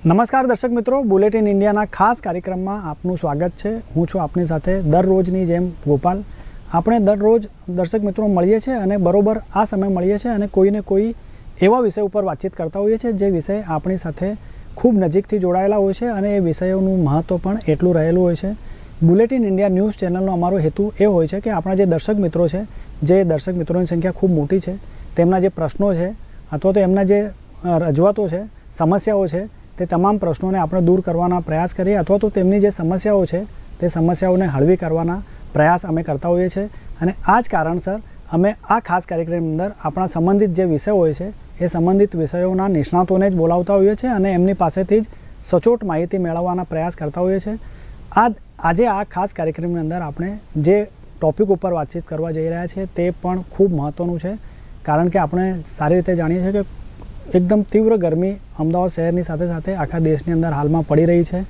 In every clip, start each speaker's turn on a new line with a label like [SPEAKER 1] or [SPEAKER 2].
[SPEAKER 1] નમસ્કાર દર્શક મિત્રો, બુલેટિન ઇન્ડિયાના ખાસ કાર્યક્રમમાં આપનું સ્વાગત છે. હું છું આપની સાથે દરરોજની જેમ ગોપાલ. આપણે દરરોજ દર્શક મિત્રો મળીએ છીએ અને બરોબર આ સમય મળીએ છીએ અને કોઈને કોઈ એવા વિષય ઉપર વાતચીત કરતા હોઈએ છીએ જે વિષય આપણી સાથે ખૂબ નજીકથી જોડાયેલા હોય છે અને એ વિષયોનું મહત્ત્વ પણ એટલું રહેલું હોય છે. બુલેટિન ઇન્ડિયા ન્યૂઝ ચેનલનો અમારો હેતુ એ હોય છે કે આપણા જે દર્શક મિત્રો છે, જે દર્શક મિત્રોની સંખ્યા ખૂબ મોટી છે, તેમના જે પ્રશ્નો છે અથવા તો એમના જે રજૂઆતો છે, સમસ્યાઓ છે તે તમામ પ્રશ્નોને આપણે દૂર કરવાના પ્રયાસ કરીએ અથવા તો તેમની જે સમસ્યાઓ છે, તે સમસ્યાઓને હળવી કરવાના પ્રયાસ અમે કરતા હોઈએ છીએ. અને આ જ કારણસર અમે આ ખાસ કાર્યક્રમની અંદર આપણા સંબંધિત જે વિષયો હોય છે, એ સંબંધિત વિષયોના નિષ્ણાતોને જ બોલાવતા હોઈએ છીએ અને એમની પાસેથી જ સચોટ માહિતી મેળવવાના પ્રયાસ કરતા હોઈએ છીએ. આ આજે આ ખાસ કાર્યક્રમની અંદર આપણે જે ટોપિક ઉપર વાતચીત કરવા જઈ રહ્યા છીએ, તે પણ ખૂબ મહત્ત્વનું છે. કારણ કે આપણે સારી રીતે જાણીએ છીએ કે એકદમ તીવ્ર ગરમી અમદાવાદ શહેરની સાથે સાથે આખા દેશની અંદર હાલમાં પડી રહી છે.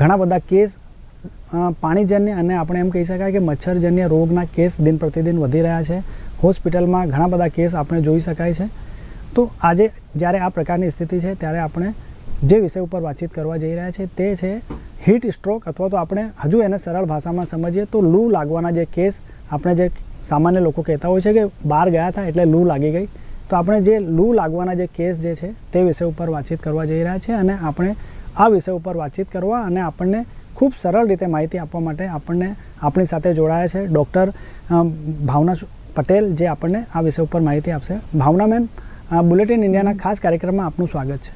[SPEAKER 1] ઘણા બધા કેસ પાણીજન્ય અને આપણે એમ કહી શકાય કે મચ્છરજન્ય રોગના કેસ દિન પ્રતિદિન વધી રહ્યા છે. હોસ્પિટલમાં ઘણા બધા કેસ આપણે જોઈ શકાય છે. તો આજે જ્યારે આ પ્રકારની સ્થિતિ છે, ત્યારે આપણે જે વિષય ઉપર વાતચીત કરવા જઈ રહ્યા છે, તે છે હીટ સ્ટ્રોક અથવા તો આપણે હજુ એને સરળ ભાષામાં સમજીએ તો લૂ લાગવાના જે કેસ આપણે જે સામાન્ય લોકો કહેતા હોય છે કે બહાર ગયા હતા એટલે લૂ લાગી ગઈ. તો આપણે જે લૂ લાગવાના જે કેસ જે છે તે વિષય ઉપર વાતચીત કરવા જઈ રહ્યા છે અને આપણે આ વિષય ઉપર વાતચીત કરવા અને આપણને ખૂબ સરળ રીતે માહિતી આપવા માટે આપણને આપણી સાથે જોડાયા છે ડૉક્ટર ભાવના પટેલ જે આપણને આ વિષય ઉપર માહિતી આપશે. ભાવના મેમ બુલેટિન ઇન્ડિયાના ખાસ કાર્યક્રમમાં આપનું સ્વાગત છે.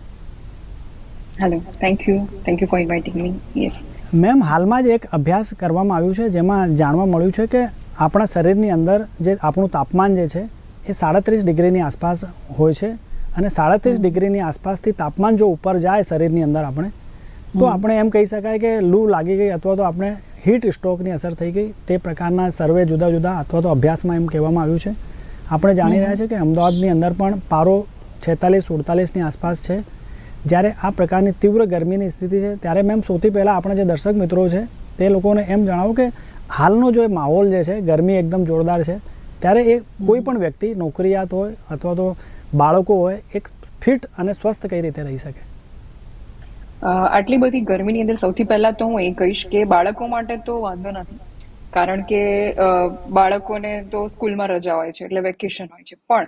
[SPEAKER 2] Hello thank you thank you for inviting me yes
[SPEAKER 1] ma'am હાલમાં જ એક અભ્યાસ કરવામાં આવ્યું છે જેમાં જાણવા મળ્યું છે કે આપણા શરીરની અંદર જે આપણું તાપમાન જે છે એ સાડત્રીસ ડિગ્રીની આસપાસ હોય છે અને સાડત્રીસ ડિગ્રીની આસપાસથી તાપમાન જો ઉપર જાય શરીરની અંદર આપણે તો આપણે એમ કહી શકાય કે લૂ લાગી ગઈ અથવા તો આપણે હીટ સ્ટ્રોકની અસર થઈ ગઈ. તે પ્રકારના સર્વે જુદા જુદા અથવા તો અભ્યાસમાં એમ કહેવામાં આવ્યું છે. આપણે જાણી રહ્યા છીએ કે અમદાવાદની અંદર પણ પારો છેતાલીસ સુડતાલીસની આસપાસ છે. જ્યારે આ પ્રકારની તીવ્ર ગરમીની સ્થિતિ છે ત્યારે મેમ સૌથી પહેલાં આપણા જે દર્શક મિત્રો છે તે લોકોને એમ જણાવો કે હાલનો જો એ માહોલ જે છે ગરમી એકદમ જોરદાર છે. ત્યારે એ કોઈ પણ વ્યક્તિ નોકરિયાત હોય અથવા તો બાળકો હોય એક ફિટ અને સ્વસ્થ કઈ રીતે રહી શકે?
[SPEAKER 2] આટલી બધી ગરમીની અંદર સૌથી પહેલા તો હું એ કહીશ કે બાળકો માટે તો વાંધો નથી. કારણ કે બાળકોને તો સ્કૂલમાં રજા હોય છે એટલે વેકેશન હોય છે. પણ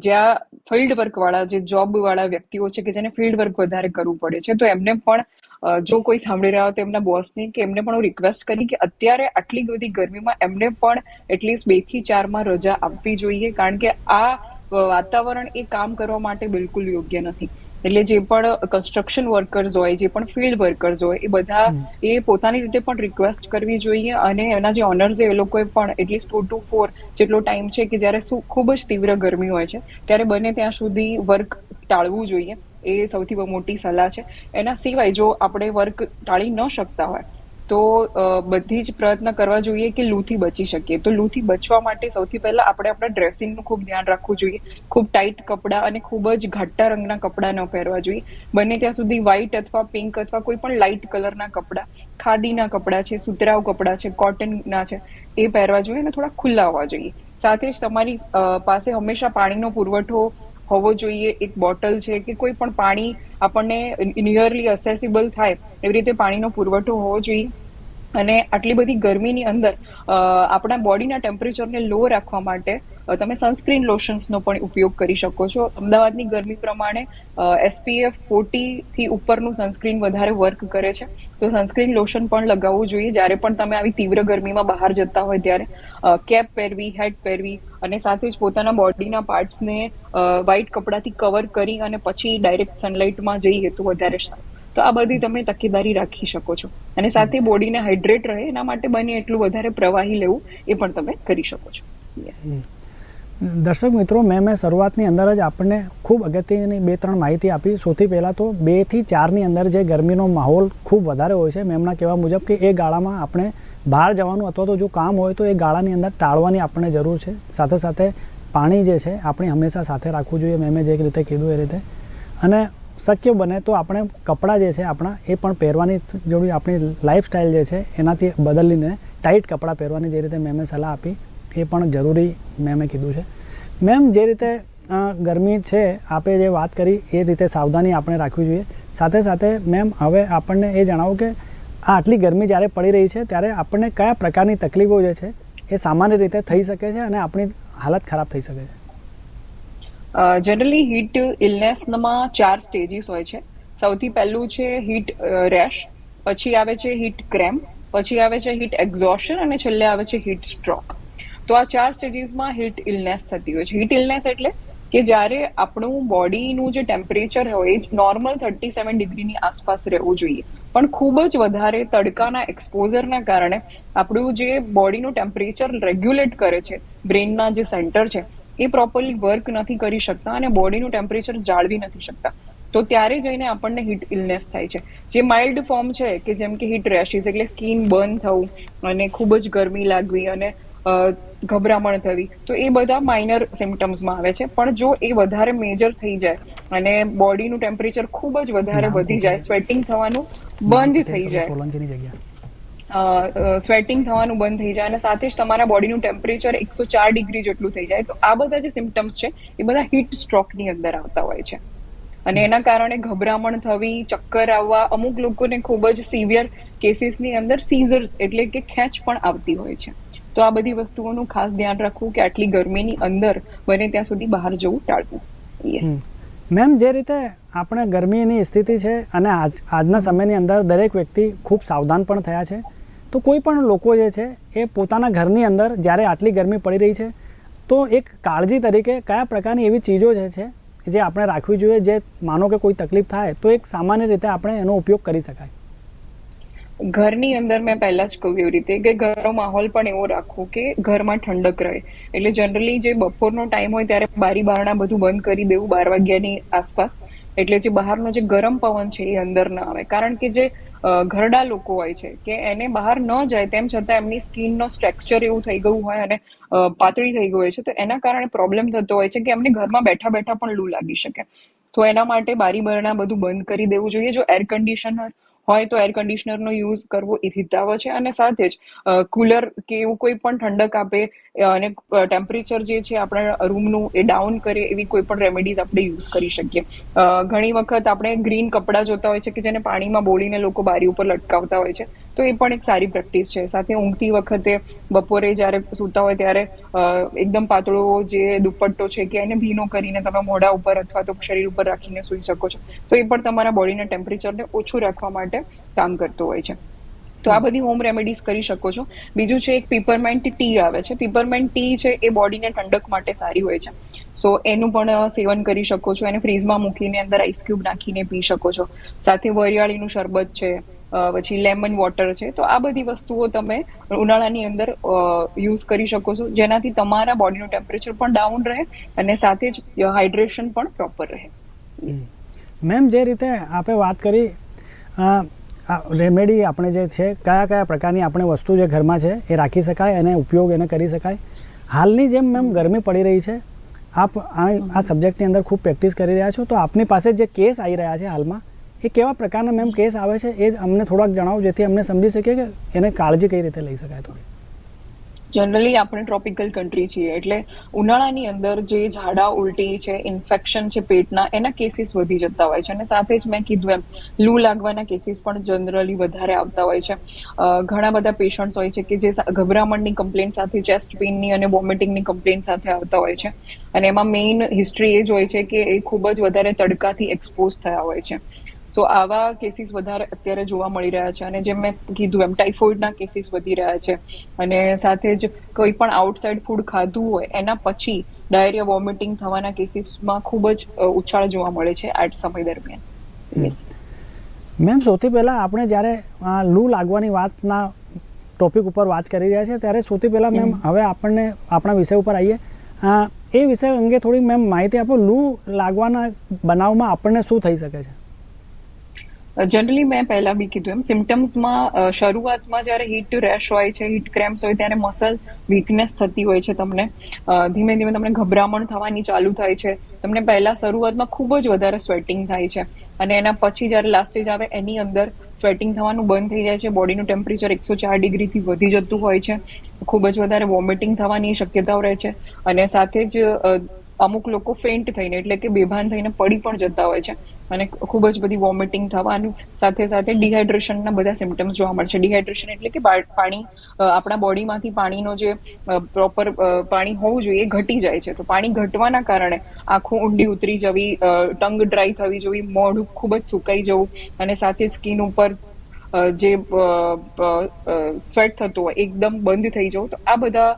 [SPEAKER 2] જ્યાં ફિલ્ડ વર્ક વાળા જે જોબ વાળા વ્યક્તિઓ છે કે જેને ફિલ્ડ વર્ક વધારે કરવું પડે છે તો એમને પણ જો કોઈ સાંભળી રહ્યા હોય તો એમના બોસને કે એમને પણ હું રિક્વેસ્ટ કરી કે અત્યારે આટલી બધી ગરમીમાં એમને પણ એટલીસ્ટ બેથી ચારમાં રજા આપવી જોઈએ કારણ કે આ વાતાવરણ એ કામ કરવા માટે બિલકુલ યોગ્ય નથી. એટલે જે પણ કન્સ્ટ્રક્શન વર્કર્સ હોય જે પણ ફિલ્ડ વર્કર્સ હોય એ બધા એ પોતાની રીતે પણ રિક્વેસ્ટ કરવી જોઈએ અને એના જે ઓનર્સ એ લોકોએ પણ at least two to four જેટલો ટાઈમ છે કે જ્યારે શું ખૂબ જ તીવ્ર ગરમી હોય છે ત્યારે બને ત્યાં સુધી વર્ક ટાળવું જોઈએ. એ સૌથી મોટી સલાહ છે. એના સિવાય જો આપણે વર્ક ટાળી ન શકતા હોય, તો બધી જ પ્રયત્ન કરવા જોઈએ કે લૂથી બચી શકીએ. તો લૂથી બચવા માટે સૌથી પહેલા આપણે આપણા ડ્રેસિંગનું ખૂબ ધ્યાન રાખવું જોઈએ. ખૂબ ટાઈટ કપડાં અને ખૂબ જ ઘાટા રંગના કપડાં ન પહેરવા જોઈએ. બને ત્યાં સુધી વ્હાઈટ અથવા પિંક અથવા કોઈ પણ લાઇટ કલરના કપડાં, ખાદીના કપડાં છે, સુતરાઉ કપડાં છે, કોટનના છે, એ પહેરવા જોઈએ અને થોડા ખુલ્લા હોવા જોઈએ. સાથે જ તમારી પાસે હંમેશા પાણીનો પુરવઠો હોવો જોઈએ, એક બોટલ છે કે કોઈ પણ પાણી આપણને નિયરલી અસેસિબલ થાય, એવી રીતે પાણીનો પુરવઠો હોવો જોઈએ. અને આટલી બધી ગરમીની અંદર આપણા બોડીના ટેમ્પરેચરને લો રાખવા માટે તમે સનસ્ક્રીન લોશન્સનો પણ ઉપયોગ કરી શકો છો. અમદાવાદની ગરમી પ્રમાણે એસપીએફ ફોર્ટી થી ઉપરનું સનસ્ક્રીન વધારે વર્ક કરે છે. તો સનસ્ક્રીન લોશન પણ લગાવવું જોઈએ. જ્યારે પણ તમે આવી તીવ્ર ગરમીમાં બહાર જતા હોય ત્યારે કેપ પહેરવી હેટ પહેરવી અને સાથે જ પોતાના બોડીના પાર્ટ્સને વ્હાઇટ કપડાથી કવર કરી અને પછી ડાયરેક્ટ સનલાઇટમાં જઈએ તો વધારે સારું. તો આ બધી તમે તકેદારી રાખી શકો છો. અને સાથે બોડીને હાઇડ્રેટ રહે, એના માટે બને એટલું વધારે પ્રવાહી લેવું એ પણ તમે કરી શકો છો. યસ
[SPEAKER 1] દર્શક મિત્રો, મેં મેં શરૂઆતની અંદર જ આપણને ખૂબ અગત્યની બે ત્રણ માહિતી આપી. સૌથી પહેલાં તો બેથી ચારની અંદર જે ગરમીનો માહોલ ખૂબ વધારે હોય છે મેમના કહેવા મુજબ કે એ ગાળામાં આપણે બહાર જવાનું અથવા તો જો કામ હોય તો એ ગાળાની અંદર ટાળવાની આપણને જરૂર છે. સાથે સાથે પાણી જે છે, આપણે હંમેશા સાથે રાખવું જોઈએ, મેં જે રીતે કીધું એ રીતે. અને શક્ય બને તો આપણે કપડાં જે છે, આપણા એ પણ પહેરવાની જોડી આપણી લાઈફસ્ટાઈલ જે છે, એનાથી બદલીને ટાઈટ કપડાં પહેરવાની જે રીતે મેં સલાહ આપી. એ પણ જરૂરી મેમે કીધું છે. મેમ જે રીતે ગરમી છે, આપે જે વાત કરી, એ રીતે સાવધાની આપણે રાખવી જોઈએ. સાથે સાથે, મેમ, હવે આપણને એ જણાવો કે આ આટલી ગરમી જ્યારે પડી રહી છે, ત્યારે આપણને કયા પ્રકારની તકલીફો જે છે, એ સામાન્ય રીતે થઈ શકે છે અને આપણી હાલત ખરાબ થઈ શકે છે?
[SPEAKER 2] જનરલી હીટ ઇલનેસમાં ચાર સ્ટેજીસ હોય છે. સૌથી પહેલું છે હીટ રેશ પછી આવે છે હીટ ક્રેમ પછી આવે છે હીટ એક્ઝોશન અને છેલ્લે આવે છે હીટ સ્ટ્રોક તો આ ચાર સ્ટેજીસમાં હીટ ઇલનેસ થતી હોય છે. હીટ ઇલનેસ એટલે કે જ્યારે આપણું બોડીનું જે ટેમ્પરેચર હોય એ નોર્મલ થર્ટી સેવન ડિગ્રીની આસપાસ રહેવું જોઈએ. પણ ખૂબ જ વધારે તડકાના એક્સપોઝરના કારણે આપણું જે બોડીનું ટેમ્પરેચર રેગ્યુલેટ કરે છે બ્રેનના જે સેન્ટર છે, એ પ્રોપરલી વર્ક નથી કરી શકતા અને બોડીનું ટેમ્પરેચર જાળવી નથી શકતા. તો ત્યારે જઈને આપણને હીટ ઇલનેસ થાય છે. જે માઇલ્ડ ફોર્મ છે, કે જેમ કે હીટ રેશિસ એટલે સ્કિન બર્ન થવું અને ખૂબ જ ગરમી લાગવી અને ગભરામણ થવી. તો એ બધા માઇનર સિમ્ટમ્સમાં આવે છે. પણ જો એ વધારે મેજર થઈ જાય અને બોડીનું ટેમ્પરેચર ખૂબ જ વધારે વધી જાય સ્વેટિંગ થવાનું બંધ થઈ જાય. સ્વેટિંગ થવાનું બંધ થઈ જાય અને સાથે જ તમારા બોડીનું ટેમ્પરેચર એકસો ચાર ડિગ્રી જેટલું થઈ જાય. તો આ બધા જે સિમ્ટમ્સ છે એ બધા હીટ સ્ટ્રોકની અંદર આવતા હોય છે. અને એના કારણે ગભરામણ થવી ચક્કર આવવા અમુક લોકોને ખૂબ જ સિવિયર કેસીસની અંદર સીઝર્સ એટલે કે ખેંચ પણ આવતી હોય છે. તો આ બધી વસ્તુઓનું ખાસ ધ્યાન રાખવું કે આટલી ગરમીની અંદર બને ત્યાં સુધી બહાર જવું ટાળવું.
[SPEAKER 1] મેમ, જે રીતે આપણે ગરમીની સ્થિતિ છે અને આજ, આજના સમયની અંદર દરેક વ્યક્તિ ખૂબ સાવધાન પણ થયા છે, તો કોઈ પણ લોકો જે છે એ પોતાના ઘરની અંદર જ્યારે આટલી ગરમી પડી રહી છે, તો એક કાળજી તરીકે કયા પ્રકારની એવી ચીજો જે છે જે આપણે રાખવી જોઈએ, જે માનો કે કોઈ તકલીફ થાય, તો એક સામાન્ય રીતે આપણે એનો ઉપયોગ કરી શકાય.
[SPEAKER 2] ઘરની અંદર મેં પહેલા જ કહ્યું એવી રીતે કે ઘરનો માહોલ પણ એવો રાખવો કે ઘરમાં ઠંડક રહે. એટલે જનરલી જે બપોરનો ટાઈમ હોય ત્યારે બારી બારણા બધું બંધ કરી દેવું બાર વાગ્યાની આસપાસ. એટલે જે બહારનો જે ગરમ પવન છે એ અંદર ન આવે. કારણ કે જે ઘરડા લોકો હોય છે કે એને બહાર ન જાય તેમ છતાં એમની સ્કિનનો સ્ટ્રક્ચર એવું થઈ ગયું હોય અને પાતળી થઈ ગયું હોય છે તો એના કારણે પ્રોબ્લેમ થતો હોય છે કે એમને ઘરમાં બેઠા બેઠા પણ લૂ લાગી શકે. તો એના માટે બારી બારણા બધું બંધ કરી દેવું જોઈએ. જો એર કન્ડિશનર હોય તો એર કન્ડિશનરનો યુઝ કરવો એ હિતાવ છે. અને સાથે જ કુલર કે એવું કોઈ પણ ઠંડક આપે અને ટેમ્પરેચર જે છે આપણા રૂમનું એ ડાઉન કરે એવી કોઈ પણ રેમેડીઝ આપણે યુઝ કરી શકીએ. ઘણી વખત આપણે ગ્રીન કપડાં જોતા હોય છે કે જેને પાણીમાં બોળીને લોકો બારી ઉપર લટકાવતા હોય છે, તો એ પણ એક સારી પ્રેક્ટિસ છે. સાથે ઊંઘતી વખતે બપોરે જ્યારે સૂતા હોય ત્યારે એકદમ પાતળો જે દુપટ્ટો છે કે એને ભીનો કરીને તમે મોઢા ઉપર અથવા તો શરીર ઉપર રાખીને સૂઈ શકો છો. તો એ પણ તમારા બોડીના ટેમ્પરેચરને ઓછું રાખવા માટે કામ કરતો હોય છે. તો આ બધી હોમ રેમેડીઝ કરી શકો છો. બીજું છે એક પીપરમેન્ટ ટી આવે છે. પીપરમેન્ટ ટી છે એ બોડીને ઠંડક માટે સારી હોય છે. સો એનું પણ સેવન કરી શકો છો. એને ફ્રીઝમાં મૂકીને અંદર આઈસ ક્યુબ નાખીને પી શકો છો. સાથે વરિયાળીનું શરબત છે પછી લેમન વોટર છે. તો આ બધી વસ્તુઓ તમે ઉનાળાની અંદર યુઝ કરી શકો છો. જેનાથી તમારા બોડીનું ટેમ્પરેચર પણ ડાઉન રહે અને સાથે જ હાઇડ્રેશન પણ પ્રોપર રહે.
[SPEAKER 1] મેમ જે રીતે આપે વાત કરી રેમેડી આપણે જે છે, કયા કયા પ્રકારની આપણે વસ્તુ જે ઘરમાં છે, એ રાખી શકાય અને ઉપયોગ એને કરી શકાય. હાલની જેમ મેમ ગરમી પડી રહી છે, આપ આ સબ્જેક્ટની અંદર ખૂબ પ્રેક્ટિસ કરી રહ્યા છો, તો આપની પાસે જે કેસ આવી રહ્યા છે હાલમાં, એ કેવા પ્રકારના મેમ કેસ આવે છે, એ અમને થોડાક જણાવો, જેથી અમને સમજી શકીએ કે એને કાળજી કઈ રીતે લઈ શકાય થોડી.
[SPEAKER 2] જનરલી આપણે ટ્રોપિકલ કન્ટ્રી છીએ. એટલે ઉનાળાની અંદર જે ઝાડા ઉલટી છે ઇન્ફેક્શન છે પેટના, એના કેસીસ વધી જતા હોય છે. અને સાથે જ મેં કીધું એમ, લૂ લાગવાના કેસીસ પણ જનરલી વધારે આવતા હોય છે. ઘણા બધા પેશન્ટ્સ હોય છે કે જે ગભરામણની કમ્પ્લેન સાથે ચેસ્ટ પેઇનની અને વોમિટિંગની કમ્પ્લેન સાથે આવતા હોય છે. અને એમાં મેઇન હિસ્ટ્રી એ જ હોય છે કે એ ખૂબ જ વધારે તડકાથી એક્સપોઝ થયા હોય છે. સો આવા કેસીસ વધારે અત્યારે જોવા મળી રહ્યા છે અને જેમ મેં કીધું એમ ટાઇફોઇડના કેસીસ વધી રહ્યા છે. અને સાથે જ કોઈ પણ આઉટસાઇડ ફૂડ ખાધું હોય એના પછી ડાયરિયા વોમિટિંગ થવાના કેસીસમાં ખૂબ જ ઉછાળ જોવા મળે છે આ સમય દરમિયાન.
[SPEAKER 1] મેમ સૌથી પહેલાં આપણે જ્યારે લૂ લાગવાની વાતના ટોપિક ઉપર વાત કરી રહ્યા છીએ ત્યારે સૌથી પહેલાં મેમ હવે આપણને આપણા વિષય ઉપર આવીએ. એ વિષય અંગે થોડી મેમ માહિતી આપો લૂ લાગવાના બનાવમાં આપણને શું થઈ શકે છે?
[SPEAKER 2] જનરલી મેં પહેલા બી કીધું એમ સિમ્ટમ્સમાં શરૂઆતમાં જ્યારે હીટ રેશ હોય છે હીટ ક્રેમ્સ હોય, ત્યારે મસલ વીકનેસ થતી હોય છે તમને. ધીમે ધીમે તમને ગભરામણ થવાની ચાલુ થાય છે. તમને પહેલા શરૂઆતમાં ખૂબ જ વધારે સ્વેટિંગ થાય છે. અને એના પછી જ્યારે લાસ્ટ સ્ટેજ આવે, એની અંદર સ્વેટિંગ થવાનું બંધ થઈ જાય છે. બોડીનું ટેમ્પરેચર એકસો ચાર ડિગ્રીથી વધી જતું હોય છે. ખૂબ જ વધારે વોમિટિંગ થવાની શક્યતાઓ રહે છે. અને સાથે જ અમુક લોકો ફેન્ટ થઈને, એટલે કે બેભાન થઈને પડી પણ જતા હોય છે. અને ખૂબ જ બધી વોમિટિંગ થવાનું, સાથે સાથે ડિહાઇડ્રેશનના બધા સિમ્ટમ્સ જોવા મળે છે. ડિહાઇડ્રેશન એટલે કે પાણી આપણા બોડીમાંથી પાણીનો જે પ્રોપર પાણી હોવું જોઈએ એ ઘટી જાય છે. તો પાણી ઘટવાના કારણે આંખો ઊંડી ઉતરી જવી ટંગ ડ્રાય થવી જોવી મોઢું ખૂબ જ સુકાઈ જવું અને સાથે સ્કિન ઉપર જે સ્વેટ થતું હોય, એકદમ બંધ થઈ જવું. તો આ બધા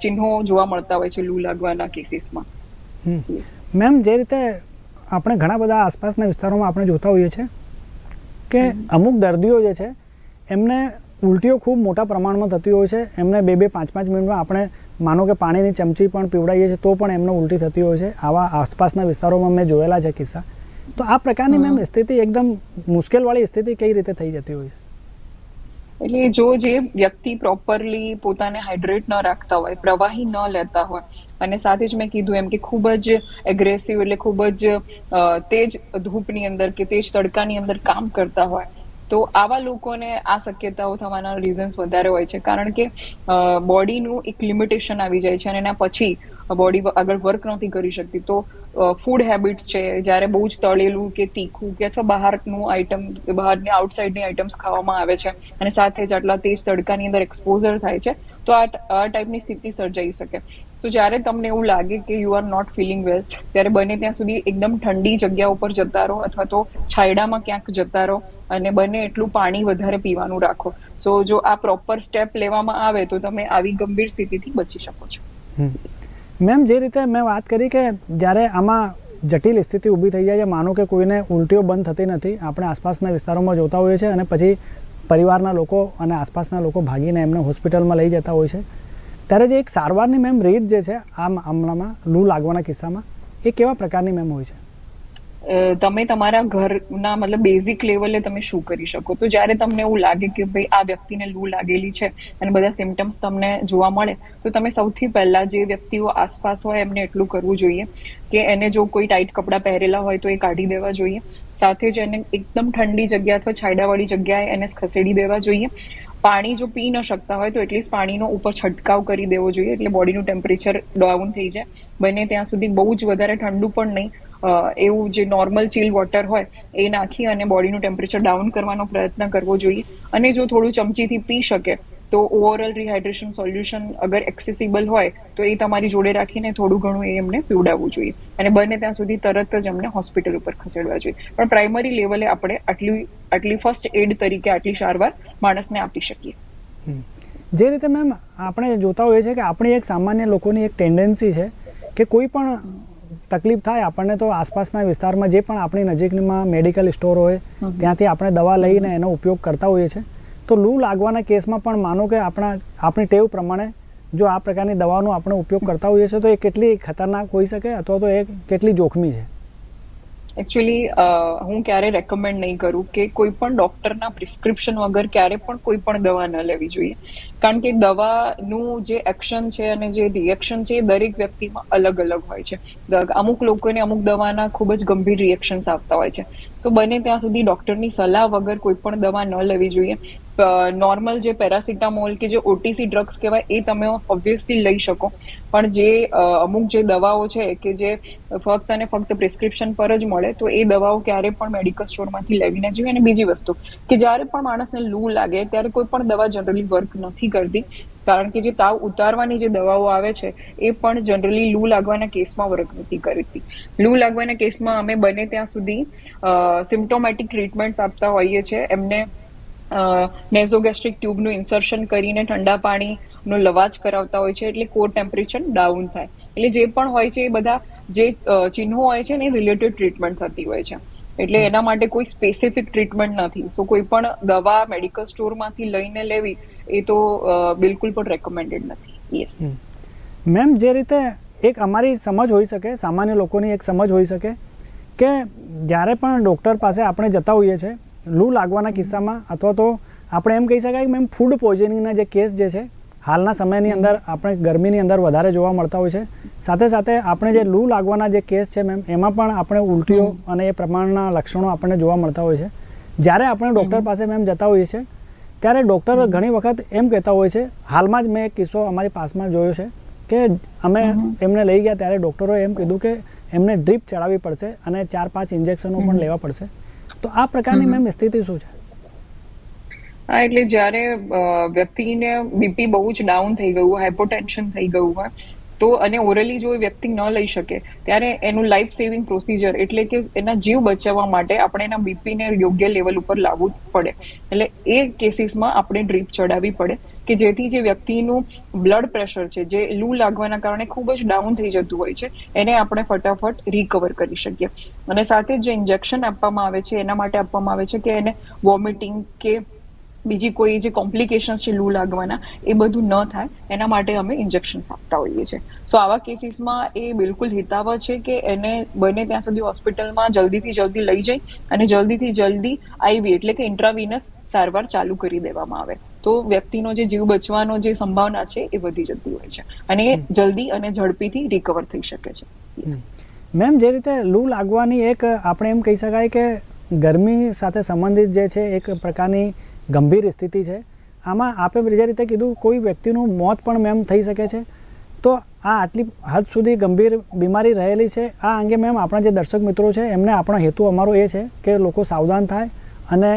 [SPEAKER 2] ચિહ્નો જોવા મળતા હોય છે, લૂ લાગવાના કેસીસમાં.
[SPEAKER 1] મેમ જે રીતે આપણે ઘણા બધા આસપાસના વિસ્તારોમાં આપણે જોતા હોઈએ છીએ કે અમુક દર્દીઓ જે છે એમને ઉલટીઓ ખૂબ મોટા પ્રમાણમાં થતી હોય છે. એમને બે બે પાંચ પાંચ મિનિટમાં આપણે માનો કે પાણીની ચમચી પણ પીવડાવીએ છીએ તો પણ એમને ઉલટી થતી હોય છે. આવા આસપાસના વિસ્તારોમાં મેં જોયેલા છે કિસ્સા. તો આ પ્રકારની મેમ સ્થિતિ એકદમ મુશ્કેલવાળી સ્થિતિ કઈ રીતે થઈ જતી હોય છે?
[SPEAKER 2] એટલે જો જે વ્યક્તિ પ્રોપરલી પોતાને હાઇડ્રેટ ન રાખતા હોય પ્રવાહી ન લેતા હોય અને સાથે જ મેં કીધું એમ કે ખૂબ જ એગ્રેસિવ એટલે ખૂબ જ તેજ ધૂપની અંદર કે તેજ તડકાની અંદર કામ કરતા હોય. તો આવા લોકોને આ શક્યતાઓ થવાના રીઝન્સ વધારે હોય છે. કારણ કે બોડીનું એક લિમિટેશન આવી જાય છે અને એના પછી બોડી આગળ વર્ક નથી કરી શકતી તો ફૂડ હેબિટ્સ છે, જ્યારે બહુ જ તળેલું કે તીખું કે અથવા બહારનું આઈટમ બહારની આઉટસાઇડની આઇટમ્સ ખાવામાં આવે છે અને સાથે જ આટલા તેજ તડકાની અંદર એક્સપોઝર થાય છે તો આ ટાઈપની સ્થિતિ સર્જાઈ શકે. તો જ્યારે તમને એવું લાગે કે you are not feeling well ત્યારે બને ત્યાં સુધી એકદમ ઠંડી જગ્યા ઉપર જતા રહો અથવા તો છાયડામાં ક્યાંક જતા રહો અને બને એટલું પાણી વધારે પીવાનું રાખો. સો જો આ પ્રોપર સ્ટેપ લેવામાં આવે તો તમે આવી ગંભીર સ્થિતિથી બચી શકો છો.
[SPEAKER 1] મેમ, જે રીતે મેં વાત કરી કે જ્યારે આમાં જટિલ સ્થિતિ ઊભી થઈ જાય છે, માનો કે કોઈને ઉલટીઓ બંધ થતી નથી, આપણે આસપાસના વિસ્તારોમાં જોતા હોઈએ છીએ અને પછી પરિવારના લોકો અને આસપાસના લોકો ભાગીને એમને હોસ્પિટલમાં લઈ જતા હોય છે. ત્યારે જે એક સારવારની મેમ રીત જે છે, આ મામલામાં લૂ લાગવાના કિસ્સામાં, એ કેવા પ્રકારની મેમ હોય છે?
[SPEAKER 2] તમે તમારા ઘરના મતલબ બેઝિક લેવલે તમે શું કરી શકો? તો જ્યારે તમને એવું લાગે કે ભાઈ આ વ્યક્તિને લૂ લાગેલી છે અને બધા સિમ્ટમ્સ તમને જોવા મળે, તો તમે સૌથી પહેલા જે વ્યક્તિઓ આસપાસ હોય એમને એટલું કરવું જોઈએ કે એને જો કોઈ ટાઈટ કપડાં પહેરેલા હોય તો એ કાઢી દેવા જોઈએ. સાથે જ એને એકદમ ઠંડી જગ્યા અથવા છાયડાવાળી જગ્યાએ એને ખસેડી દેવા જોઈએ. પાણી જો પી ન શકતા હોય તો એટલીસ્ટ પાણીનો ઉપર છંટકાવ કરી દેવો જોઈએ એટલે બોડીનું ટેમ્પરેચર ડાઉન થઈ જાય. બને ત્યાં સુધી બહુ જ વધારે ઠંડુ પણ નહીં. એવું જે નોર્મલ ચીલ વોટર હોય, એ નાખી અને બોડીનું ટેમ્પરેચર ડાઉન કરવાનો પ્રયત્ન કરવો જોઈએ. અને જો થોડું ચમચીથી પી શકે, તો ઓવરઓલ રિહાઇડ્રેશન સોલ્યુશન અગર એક્સેસિબલ હોય, તો એ તમારી જોડે રાખીને થોડું ઘણું એ એમને પીવડાવવું જોઈએ. અને બને ત્યાં સુધી તરત જ એમને હોસ્પિટલ ઉપર ખસેડવા જોઈએ. પણ પ્રાઇમરી લેવલે આપણે આટલી આટલી ફર્સ્ટ એડ તરીકે આટલી સારવાર માણસને આપી શકીએ.
[SPEAKER 1] જે રીતે મેમ આપણે જોતા હોઈએ છીએ કે આપણી એક સામાન્ય લોકોની એક ટેન્ડન્સી છે કે કોઈ પણ તકલીફ થાય આપણને તો આસપાસના વિસ્તારમાં જે પણ આપણી નજીકમાં મેડિકલ સ્ટોર હોય ત્યાંથી આપણે દવા લઈને એનો ઉપયોગ કરતા હોઈએ છીએ. તો લૂ લાગવાના કેસમાં પણ માનો કે આપણા આપણી ટેવ પ્રમાણે જો આ પ્રકારની દવાનો આપણે ઉપયોગ કરતા હોઈએ છીએ તો એ કેટલી ખતરનાક હોઈ શકે અથવા તો એ કેટલી જોખમી છે.
[SPEAKER 2] એકચ્યુઅલી હું ક્યારે રેકમેન્ડ નહીં કરું કે કોઈ પણ ડોક્ટરના પ્રિસ્ક્રિપ્શન વગર ક્યારે પણ કોઈ પણ દવા ન લેવી જોઈએ. કારણ કે દવાનું જે એક્શન છે અને જે રિએક્શન છે એ દરેક વ્યક્તિમાં અલગ અલગ હોય છે. અમુક લોકોને અમુક દવાના ખૂબ જ ગંભીર રિએક્શન્સ આવતા હોય છે. તો બને ત્યાં સુધી ડોક્ટરની સલાહ વગર કોઈ પણ દવા ન લેવી જોઈએ. નોર્મલ જે પેરાસિટામોલ કે જે ઓટીસી ડ્રગ્સ કહેવાય, એ તમે ઓબ્વિયસલી લઈ શકો. પણ જે અમુક જે દવાઓ છે કે જે ફક્ત અને ફક્ત પ્રિસ્ક્રિપ્શન પર જ મળે, તો એ દવાઓ ક્યારે પણ મેડિકલ સ્ટોરમાંથી લેવી ના જોઈએ. અને બીજી વસ્તુ, કે જ્યારે પણ માણસને લૂ લાગે, ત્યારે કોઈ પણ દવા જનરલી વર્ક નથી કરતી. કારણ કે જે તાવ ઉતારવાની જે દવાઓ આવે છે, એ પણ જનરલી લૂ લાગવાના કેસમાં વર્ક નથી કરતી. લૂ લાગવાના કેસમાં અમે બને ત્યાં સુધી સિમ્ટોમેટિક ટ્રીટમેન્ટ્સ આપતા હોઈએ છીએ. એમને નેઝોગેસ્ટ્રિક ટ્યુબનું ઇન્સર્શન કરીને ઠંડા પાણીનો લવાજ કરાવતા હોય છે એટલે કોર ટેમ્પરેચર ડાઉન થાય. એટલે જે પણ હોય છે એ બધા જે ચિહ્નો હોય છે ને એ રિલેટેડ ટ્રીટમેન્ટ થતી હોય છે. એટલે એના માટે કોઈ સ્પેસિફિક ટ્રીટમેન્ટ નથી. સો કોઈ પણ દવા મેડિકલ સ્ટોરમાંથી લઈને લેવી એ તો બિલકુલ પણ રેકમેન્ડેડ નથી. યસ
[SPEAKER 1] મેમ, જે રીતે એક અમારી સમજ હોઈ શકે, સામાન્ય લોકોની એક સમજ હોઈ શકે કે જ્યારે પણ ડૉક્ટર પાસે આપણે જતા હોઈએ છીએ લૂ લાગવાના કિસ્સામાં અથવા તો આપણે એમ કહી શકાય કે મેમ ફૂડ પોઈઝનિંગના જે કેસ જે છે હાલના સમયની અંદર આપણે ગરમીની અંદર વધારે જોવા મળતા હોય છે. સાથે સાથે આપણે જે લૂ લાગવાના જે કેસ છે મેમ એમાં પણ આપણે ઉલટીઓ અને એ પ્રમાણના લક્ષણો આપણને જોવા મળતા હોય છે. જ્યારે આપણે ડૉક્ટર પાસે મેમ જતા હોઈએ છીએ ત્યારે ડૉક્ટર ઘણી વખત એમ કહેતા હોય છે હાલમાં જ મેં એક કિસ્સો અમારી પાસમાં જોયો છે કે અમે એમને લઈ ગયા ત્યારે ડૉક્ટરોએ એમ કીધું કે એમને ડ્રીપ ચડાવવી પડશે અને ચાર પાંચ ઇન્જેક્શનો પણ લેવા પડશે. તો આ પ્રકારની મેમ સ્થિતિ શું છે?
[SPEAKER 2] હા એટલે જ્યારે વ્યક્તિને બીપી બહુ જ ડાઉન થઈ ગયું હોય હાઇપોટેન્શન થઈ ગયું હોય તો અને ઓરલી જો એ વ્યક્તિ ન લઈ શકે ત્યારે એનું લાઈફ સેવિંગ પ્રોસિજર એટલે કે એના જીવ બચાવવા માટે આપણે એના બીપીને યોગ્ય લેવલ ઉપર લાવવું પડે. એટલે એ કેસીસમાં આપણે ડ્રીપ ચડાવવી પડે. કે જેથી જે વ્યક્તિનું બ્લડ પ્રેશર છે, જે લૂ લાગવાના કારણે ખૂબ જ ડાઉન થઈ જતું હોય છે, એને આપણે ફટાફટ રિકવર કરી શકીએ. અને સાથે જ ઇન્જેક્શન આપવામાં આવે છે, એના માટે આપવામાં આવે છે કે એને વોમિટિંગ કે બીજી કોઈ જે કોમ્પ્લિકેશન્સ છે, લૂ લાગવાના, એ બધું ન થાય. એના માટે અમે ઇન્જેક્શન્સ આપતા હોઈએ છીએ. સો આવા કેસીસમાં એ બિલકુલ હિતાવહ છે કે એને બને ત્યાં સુધી હોસ્પિટલમાં જલ્દીથી જલ્દી લઈ જઈ અને જલ્દીથી જલ્દી આઈવી એટલે કે ઇન્ટ્રાવિનસ સારવાર ચાલુ કરી દેવામાં આવે. તો વ્યક્તિનો જે જીવ બચવાનો જે સંભાવના છે એ વધી જતી હોય છે. અને જલ્દી અને ઝડપીથી રિકવર થઈ શકે છે.
[SPEAKER 1] મેમ જે રીતે લૂ લાગવાની એક આપણે એમ કહી શકાય કે ગરમી સાથે સંબંધિત જે છે એક પ્રકારની ગંભીર સ્થિતિ છે. આમાં આપે જે રીતે કીધું કોઈ વ્યક્તિનું મોત પણ મેમ થઈ શકે છે. તો આ આટલી હદ સુધી ગંભીર બીમારી રહેલી છે. આ અંગે મેમ આપણા જે દર્શક મિત્રો છે એમને આપણો હેતુ અમારો એ છે કે લોકો સાવધાન થાય અને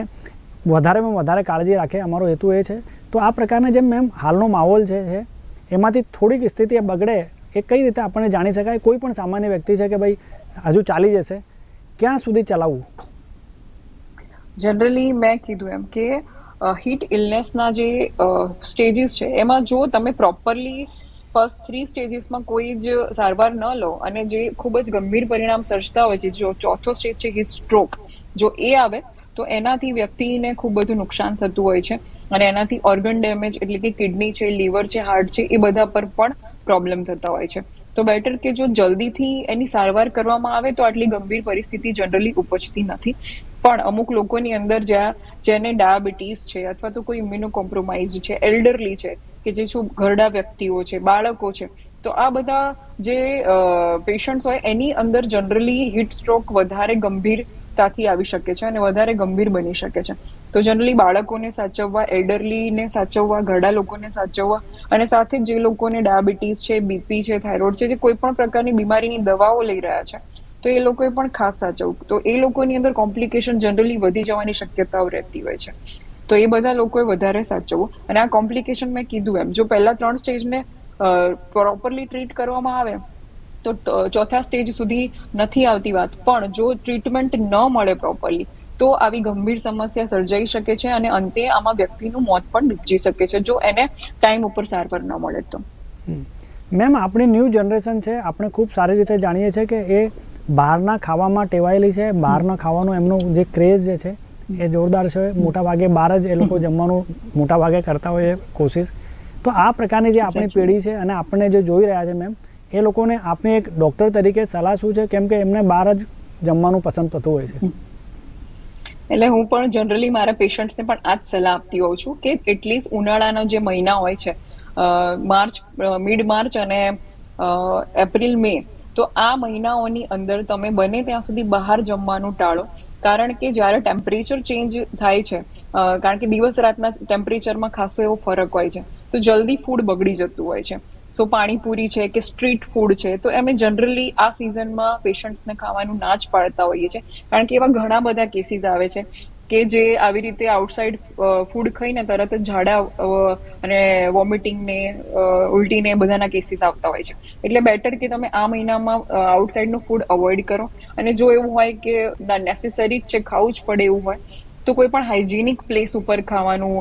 [SPEAKER 1] વધારેમાં વધારે કાળજી રાખે, અમારો હેતુ એ છે. તો આ પ્રકારના જેમ મેમ હાલનો માહોલ છે એમાંથી થોડીક સ્થિતિ બગડે એ કઈ રીતે આપણને જાણી શકાય? કોઈ પણ સામાન્ય વ્યક્તિ છે કે ભાઈ, હજુ ચાલી જશે, ક્યાં સુધી ચલાવવું?
[SPEAKER 2] જનરલી મેં કીધું એમ કે હીટ ઇલનેસના જે સ્ટેજીસ છે, એમાં જો તમે પ્રોપરલી ફર્સ્ટ થ્રી સ્ટેજીસમાં કોઈ જ સારવાર ન લો અને જે ખૂબ જ ગંભીર પરિણામ સર્જતા હોય છે, જો ચોથો સ્ટેજ છે હીટ સ્ટ્રોક જો એ આવે તો એનાથી વ્યક્તિને ખૂબ બધું નુકસાન થતું હોય છે અને એનાથી ઓર્ગન ડેમેજ એટલે કે કિડની છે લીવર છે હાર્ટ છે, એ બધા પર પણ પ્રોબ્લેમ થતા હોય છે. તો બેટર કે જો જલ્દીથી એની સારવાર કરવામાં આવે તો આટલી ગંભીર પરિસ્થિતિ જનરલી ઉપજતી નથી. પણ અમુક લોકોની અંદર જ્યાં, જેને ડાયાબિટીસ છે અથવા તો કોઈ ઇમ્યુનો કોમ્પ્રોમાઇઝડ છે એલ્ડરલી છે, કે જે શું ઘરડા વ્યક્તિઓ છે, બાળકો છે, તો આ બધા જે પેશન્ટ્સ હોય એની અંદર જનરલી હીટ સ્ટ્રોક વધારે ગંભીરતાથી આવી શકે છે અને વધારે ગંભીર બની શકે છે. તો જનરલી બાળકોને સાચવવા એલ્ડરલીને સાચવવા, ઘરડા લોકોને સાચવવા અને સાથે જ જે લોકોને ડાયાબિટીસ છે બીપી છે થાઇરોઇડ છે, જે કોઈ પણ પ્રકારની બીમારીની દવાઓ લઈ રહ્યા છે, તો એ લોકોએ પણ ખાસ સાચવવું. તો એ લોકોની અંદર કોમ્પ્લિકેશન જનરલી વધી જવાની શક્યતાઓ રહેતી હોય છે. તો એ બધા લોકોએ વધારે સાચવવું. અને આ કોમ્પ્લિકેશન મેં કીધું એમ. જો પહેલા ત્રણ સ્ટેજને પ્રોપરલી ટ્રીટ કરવામાં આવે તો ચોથા સ્ટેજ સુધી નથી આવતી વાત. પણ જો ટ્રીટમેન્ટ ન મળે પ્રોપરલી તો આવી ગંભીર સમસ્યા સર્જાઈ શકે છે અને અંતે આમાં વ્યક્તિનું મોત પણ નીપજી શકે છે જો એને ટાઈમ ઉપર સારવાર ન મળે તો.
[SPEAKER 1] મેમ આપણી ન્યૂ જનરેશન છે આપણે ખૂબ સારી રીતે જાણીએ છીએ કે એ બહારના ખાવામાં ટેવાયેલી છે બહારના ખાવાનું એમનું જે ક્રેઝ જે છે એ જોરદાર છે. મોટા ભાગે બહાર જ એ લોકો જમવાનું મોટા ભાગે કરતા હોય એ કોશિશ. તો આ પ્રકારની જે આપણી પેઢી છે અને આપણે જે જોઈ રહ્યા છે મેમ એ લોકોને આપની એક ડૉક્ટર તરીકે સલાહ શું છે? કેમ કે એમને બહાર જ જમવાનું પસંદ થતું હોય છે.
[SPEAKER 2] એટલે હું પણ જનરલી મારા પેશન્ટ્સને પણ આ જ સલાહ આપતી હોઉં છું કે એટલીસ્ટ ઉનાળાના જે મહિના હોય છે માર્ચ મિડ માર્ચ અને એપ્રિલ, મે, તો આ મહિનાઓની અંદર તમે બને ત્યાં સુધી બહાર જમવાનું ટાળો. કારણ કે જ્યારે ટેમ્પરેચર ચેન્જ થાય છે કારણ કે દિવસ રાતના ટેમ્પરેચરમાં ખાસો એવો ફરક હોય છે, તો જલ્દી ફૂડ બગડી જતું હોય છે. સો પાણીપુરી છે કે સ્ટ્રીટ ફૂડ છે, તો અમે જનરલી આ સિઝનમાં પેશન્ટ્સને ખાવાનું ના જ પાડતા હોઈએ છીએ. કારણ કે એવા ઘણા બધા કેસીસ આવે છે કે જે આવી રીતે આઉટસાઇડ ફૂડ ખાઈને તરત જ ઝાડા અને વોમિટિંગ ને ઉલટી બધાના કેસીસ આવતા હોય છે. એટલે બેટર કે તમે આ મહિનામાં આઉટસાઇડનું ફૂડ અવોઇડ કરો. અને જો એવું હોય કે નેસેસરી જ છે, ખાવું જ પડે એવું હોય તો કોઈ પણ હાઇજીનિક પ્લેસ ઉપર ખાવાનું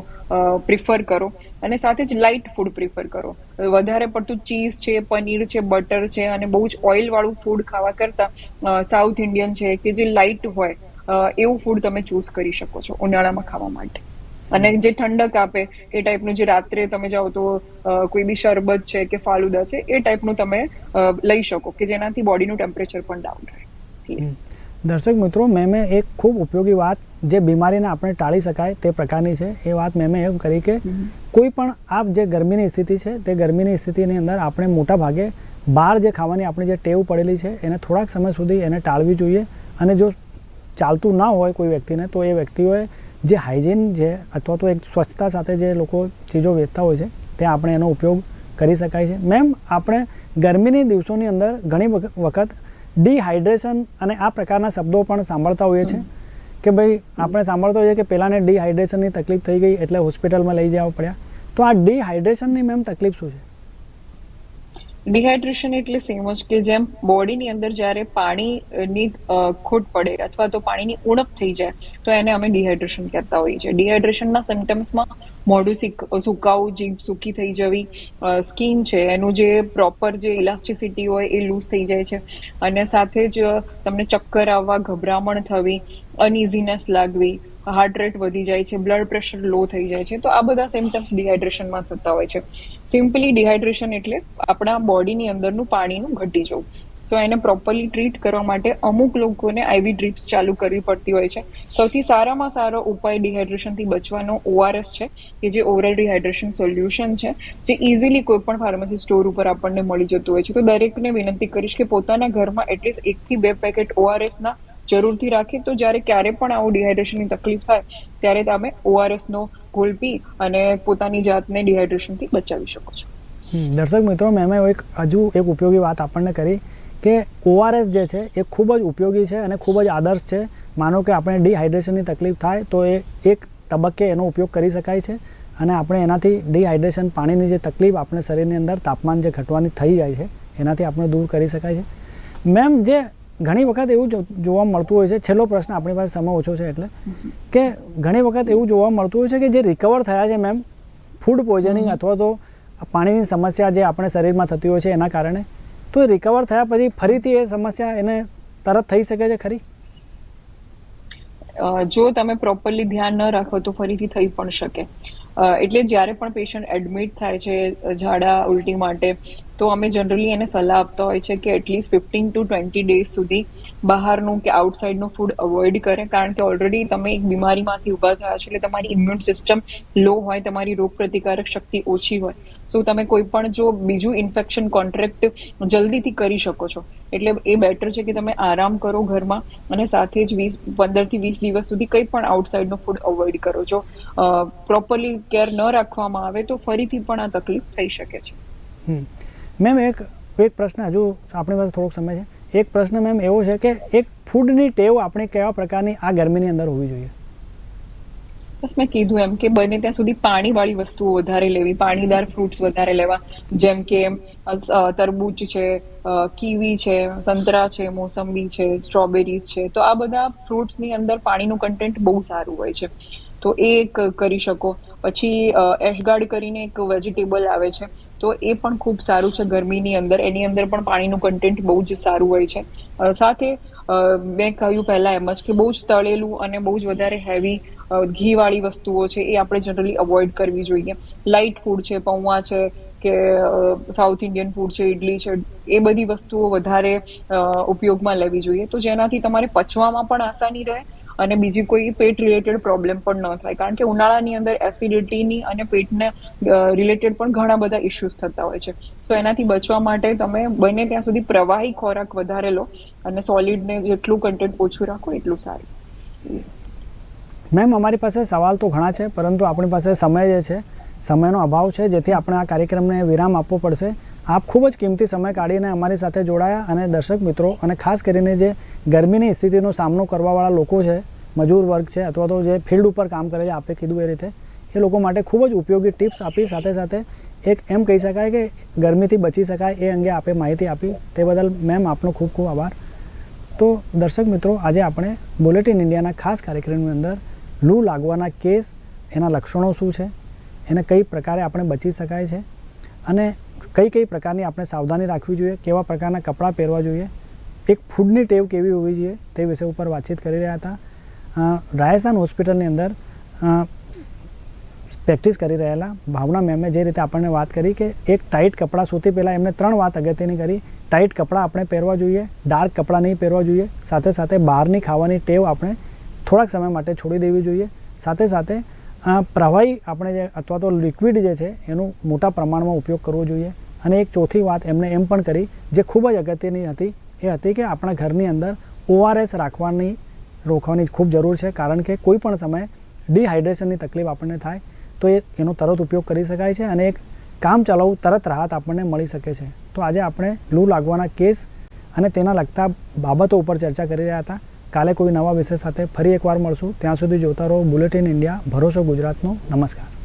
[SPEAKER 2] પ્રિફર કરો. અને સાથે જ લાઇટ ફૂડ પ્રિફર કરો. વધારે પડતું ચીઝ છે, પનીર છે બટર છે અને બહુ જ ઓઇલ વાળું ફૂડ ખાવા કરતા સાઉથ ઇન્ડિયન છે કે જે લાઇટ હોય એવું ફૂડ તમે ચૂઝ કરી શકો છો ઉનાળામાં ખાવા માટે. અને જે ઠંડક આપે, એ ટાઈપનું જે રાત્રે તમે જાઓ તો કોઈ બી શરબત છે કે ફાલુદા છે, એ ટાઈપનું તમે લઈ શકો કે જેનાથી બોડીનું ટેમ્પરેચર પણ ડાઉન રહે.
[SPEAKER 1] દર્શક મિત્રો મેં એક ખૂબ ઉપયોગી વાત જે બીમારીને આપણે ટાળી શકાય તે પ્રકારની છે. એ વાત મેં એમ કરી કે કોઈ પણ આપ જે ગરમીની સ્થિતિ છે તે ગરમીની સ્થિતિની અંદર આપણે મોટા ભાગે બહાર જે ખાવાની આપણી જે ટેવ પડેલી છે એને થોડાક સમય સુધી એને ટાળવી જોઈએ. અને જો ચાલતું ના હોય કોઈ વ્યક્તિને તો એ વ્યક્તિઓએ જે હાઇજીન છે અથવા તો એક સ્વચ્છતા સાથે જે લોકો ચીજો વેચતા હોય છે તે આપણે એનો ઉપયોગ કરી શકાય છે. મેમ આપણે ગરમીની દિવસોની અંદર ઘણી વખ- વખત ડિહાઇડ્રેશન અને આ પ્રકારના શબ્દો પણ સાંભળતા હોઈએ છીએ કે ભાઈ, આપણે સાંભળતા હોઈએ કે પહેલાંને ડિહાઇડ્રેશનની તકલીફ થઈ ગઈ એટલે હોસ્પિટલમાં લઈ જવા પડ્યા. તો આ ડિહાઇડ્રેશનની મેમ તકલીફ શું છે?
[SPEAKER 2] ડિહાઇડ્રેશન એટલે સેમ જ કે જેમ બોડીની અંદર જ્યારે પાણીની ખોટ પડે અથવા તો પાણીની ઉણપ થઈ જાય, તો એને અમે ડિહાઇડ્રેશન કહેતા હોઈએ છીએ. ડિહાઇડ્રેશનના સિમ્ટમ્સમાં મોઢું સિક- સુકાવું, જીભ સૂકી થઈ જવી સ્કિન છે, એનું જે પ્રોપર જે ઇલાસ્ટિસિટી હોય એ લૂઝ થઈ જાય છે. અને સાથે જ તમને ચક્કર આવવા, ગભરામણ થવી અનઇઝીનેસ લાગવી, હાર્ટ રેટ વધી જાય છે, બ્લડ પ્રેશર લો થઈ જાય છે. તો આ બધા સિમ્ટમ્સ ડિહાઇડ્રેશનમાં થતા હોય છે. સિમ્પલી ડિહાઇડ્રેશન એટલે આપણા બોડીની અંદરનું પાણીનું ઘટી જવું. સો એને પ્રોપરલી ટ્રીટ કરવા માટે અમુક લોકોને આઈવી ડ્રીપ્સ ચાલુ કરવી પડતી હોય છે. સૌથી સારામાં સારો ઉપાય ડિહાઇડ્રેશનથી બચવાનો ઓઆરએસ છે, કે જે ઓવરલ ડિહાઇડ્રેશન સોલ્યુશન છે, જે ઇઝીલી કોઈ પણ ફાર્મસી સ્ટોર ઉપર આપણને મળી જતું હોય છે. તો દરેકને વિનંતી કરીશ કે પોતાના ઘરમાં એટલીસ્ટ એકથી બે પેકેટ ઓઆરએસના જરૂરથી રાખે. તો જ્યારે ક્યારે પણ આવું ડિહાઇડ્રેશનની તકલીફ થાય, ત્યારે તમે ઓઆરએસનો ઘોલ પી અને પોતાની જાતને ડિહાઇડ્રેશનથી બચાવી શકો છો.
[SPEAKER 1] દર્શક મિત્રો, મેં એક હજુ એક ઉપયોગી વાત આપણને કરી. કે ઓઆરએસ જે છે એ ખૂબ જ ઉપયોગી છે અને ખૂબ જ આદર્શ છે. માનો કે આપણે ડિહાઇડ્રેશનની તકલીફ થાય તો એ એક તબક્કે એનો ઉપયોગ કરી શકાય છે અને આપણે એનાથી ડિહાઇડ્રેશન પાણીની જે તકલીફ આપણે શરીરની અંદર તાપમાન જે ઘટવાની થઈ જાય છે એનાથી આપણે દૂર કરી શકાય છે. મેમ જે ઘણી વખત એવું જોવા મળતું હોય છે છેલ્લો પ્રશ્ન આપણી પાસે સમય ઓછો છે એટલે કે ઘણી વખત એવું જોવા મળતું હોય છે કે જે રિકવર થયા છે મેમ ફૂડ પોઈઝનિંગ અથવા તો પાણીની સમસ્યા જે આપણે શરીરમાં થતી હોય છે એના કારણે તો રિકવર થયા પછી ફરીથી એ સમસ્યા એને તરત થઈ શકે છે ખરી?
[SPEAKER 2] જો તમે પ્રોપરલી ધ્યાન ન રાખો તો ફરીથી થઈ પણ શકે. એટલે જ્યારે પણ પેશન્ટ એડમિટ થાય છે ઝાડા ઉલટી માટે, તો અમે જનરલી એને સલાહ આપતા હોય છે કે at least fifteen to twenty days સુધી બહારનું કે આઉટસાઇડનું ફૂડ અવોઇડ કરે. કારણ કે ઓલરેડી તમે એક બીમારીમાંથી ઊભા થયા છો એટલે તમારી ઇમ્યુન સિસ્ટમ લો હોય, તમારી રોગ પ્રતિકારક શક્તિ ઓછી હોય. સો તમે કોઈ પણ જો બીજું ઇન્ફેક્શન કોન્ટ્રેક્ટ જલ્દીથી કરી શકો છો. એટલે એ બેટર છે કે તમે આરામ કરો ઘરમાં અને સાથે જ વીસ, પંદરથી વીસ દિવસ સુધી કંઈ પણ આઉટસાઇડનું ફૂડ અવોઇડ કરો. જો પ્રોપરલી કેર ન રાખવામાં આવે તો ફરીથી પણ આ તકલીફ થઈ શકે છે.
[SPEAKER 1] મેમ એક એક પ્રશ્ન હજુ આપણી પાસે થોડોક સમય છે. એક પ્રશ્ન મેમ એવો છે કે એક ફૂડની ટેવ આપણે કેવા પ્રકારની આ ગરમીની અંદર હોવી જોઈએ?
[SPEAKER 2] બસ મેં કીધું એમ કે બને ત્યાં સુધી પાણીવાળી વસ્તુઓ વધારે લેવી, પાણીદાર ફ્રૂટ્સ વધારે લેવા. જેમ કે તરબૂચ છે કીવી છે, સંતરા છે, મોસંબી છે સ્ટ્રોબેરીઝ છે. તો આ બધા ફ્રૂટ્સની અંદર પાણીનું કન્ટેન્ટ બહુ સારું હોય છે. તો એ કરી શકો. પછી એશગાર્ડ કરીને એક વેજીટેબલ આવે છે. તો એ પણ ખૂબ સારું છે ગરમીની અંદર. એની અંદર પણ પાણીનું કન્ટેન્ટ બહુ જ સારું હોય છે. સાથે મેં કહ્યું પહેલા એમ જ કે બહુ જ તળેલું અને બહુ જ વધારે હેવી ઘીવાળી વસ્તુઓ છે એ આપણે જનરલી અવોઇડ કરવી જોઈએ. લાઇટ ફૂડ છે, પૌવા છે કે સાઉથ ઇન્ડિયન ફૂડ છે ઇડલી છે, એ બધી વસ્તુઓ વધારે ઉપયોગમાં લેવી જોઈએ. તો જેનાથી તમારે પચવામાં પણ આસાની રહે અને બીજી કોઈ પેટ રિલેટેડ પ્રોબ્લેમ પણ ન થાય. કારણ કે ઉનાળાની અંદર એસિડિટીની અને પેટને રિલેટેડ પણ ઘણા બધા ઇશ્યુઝ થતા હોય છે. સો એનાથી બચવા માટે તમે બને ત્યાં સુધી પ્રવાહી ખોરાક વધારે લો અને સોલિડને જેટલું કન્ટેન્ટ ઓછું રાખો એટલું સારું.
[SPEAKER 1] મેમ, અમારી પાસે સવાલ તો ઘણા છે, પરંતુ આપણી પાસે સમય જે છે, સમયનો અભાવ છે, જેથી આપણે આ કાર્યક્રમને વિરામ આપવો પડશે. આપ ખૂબ જ કિંમતી સમય કાઢીને અમારી સાથે જોડાયા અને દર્શક મિત્રો અને ખાસ કરીને જે ગરમીની સ્થિતિનો સામનો કરવાવાળા લોકો છે, મજૂર વર્ગ છે, અથવા તો જે ફિલ્ડ ઉપર કામ કરે છે, આપે કીધું એ રીતે, એ લોકો માટે ખૂબ જ ઉપયોગી ટિપ્સ આપી, સાથે સાથે એક એમ કહી શકાય કે ગરમીથી બચી શકાય એ અંગે આપે માહિતી આપી. તે બદલ મેમ, આપનો ખૂબ ખૂબ આભાર. તો દર્શક મિત્રો, આજે આપણે બુલેટિન ઇન્ડિયાના ખાસ કાર્યક્રમની અંદર લૂ લાગવાના કેસ એના લક્ષણો શું છે? એને કઈ પ્રકારે આપણે બચી શકાય છે? અને કઈ કઈ પ્રકારની આપણે સાવધાની રાખવી જોઈએ? કેવા પ્રકારના કપડાં પહેરવા જોઈએ? એક ફૂડની ટેવ કેવી હોવી જોઈએ? તે વિષય ઉપર વાતચીત કરી રહ્યા હતા. રાજસ્થાન હોસ્પિટલની અંદર પ્રેક્ટિસ કરી રહેલા ભાવના મેમે જે રીતે આપણને વાત કરી કે એક ટાઈટ કપડાં સૌથી પહેલાં એમને ત્રણ વાત અગત્યની કરી. ટાઈટ કપડાં આપણે પહેરવા જોઈએ, ડાર્ક કપડાં નહીં પહેરવા જોઈએ. સાથે સાથે બહારની ખાવાની ટેવ આપણે થોડાક સમય માટે છોડી દેવી જોઈએ. સાથે સાથે પ્રવાહી આપણે જે, અથવા તો લિક્વિડ જે છે, એનું મોટા પ્રમાણમાં ઉપયોગ કરવો જોઈએ. અને એક ચોથી વાત એમણે એમ પણ કરી, જે ખૂબ જ અગત્યની હતી, એ હતી કે આપણા ઘરની અંદર ઓઆરએસ રાખવાની, રોકવાની ખૂબ જરૂર છે. કારણ કે કોઈ પણ સમયે ડિહાઇડ્રેશનની તકલીફ આપણને થાય, તો એ, એનો તરત ઉપયોગ કરી શકાય છે અને એક કામ ચલાવવું તરત રાહત આપણને મળી શકે છે. તો આજે આપણે લૂ લાગવાના કેસ અને તેના લગતા બાબતો ઉપર ચર્ચા કરી રહ્યા હતા. કાલે કોઈ નવા વિષય સાથે ફરી એકવાર મળશું. ત્યાં સુધી જોતા રહો બુલેટિન ઇન્ડિયા ભરોસો ગુજરાતનો. નમસ્કાર.